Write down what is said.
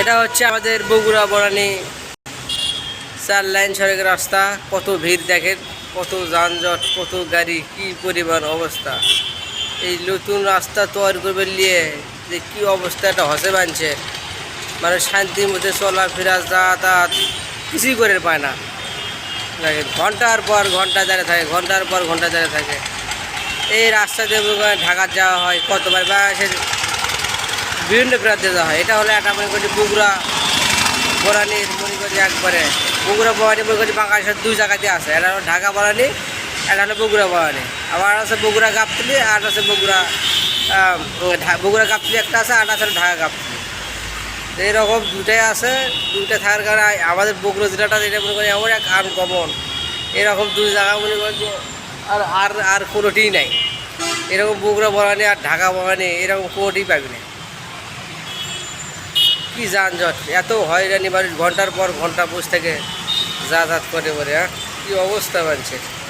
এটা হচ্ছে আমাদের বগুড়া বরানি চার লাইন সড়ক রাস্তা। কত ভিড় দেখেন, কত যানজট, কত গাড়ি, কি পরিমাণ অবস্থা। এই নতুন রাস্তা তৈরি করবে নিয়ে যে কি অবস্থা, এটা হসে বানছে মানে শান্তির মধ্যে চলাফেরা, যাতায়াত কিছুই করে পায় না। দেখেন, ঘণ্টার পর ঘণ্টা দাঁড়িয়ে থাকে, ঘণ্টার পর ঘণ্টা দাঁড়িয়ে থাকে। এই রাস্তা দিয়ে ঢাকা যাওয়া হয়, কতবার বাংলাদেশের বিভিন্ন প্রান্তে যাওয়া হয়। এটা হলো একটা মনে করি বগুড়া বরানির মনে করি একবারে বগুড়া বরানি মনে করি বাংলাদেশের দুই জায়গাতে আছে। এটা হলো ঢাকা বরানি এটা হলো বগুড়া বরানি আবার আছে বগুড়া গাবতলি, আর আছে বগুড়া বগুড়া গাবতলি একটা আছে, আর আছে ঢাকা গাবতলি। তো এরকম দুটাই আছে, দুইটা থাকার কারণে আমাদের বগুড়া জেলাটা এটা মনে করি এমন এক আনকমন এরকম দুই জায়গা মনে করি যে আর আর আর কোনোটিই নাই। এরকম বগুড়া বরানি আর ঢাকা বরানি এরকম কোনোটিই পাবি না কি যানজট? এত হয়রানি বাড়ির ঘণ্টার পর ঘণ্টা বসে থেকে, যাতায়াত করে বলে হ্যাঁ? কী অবস্থা বানছে?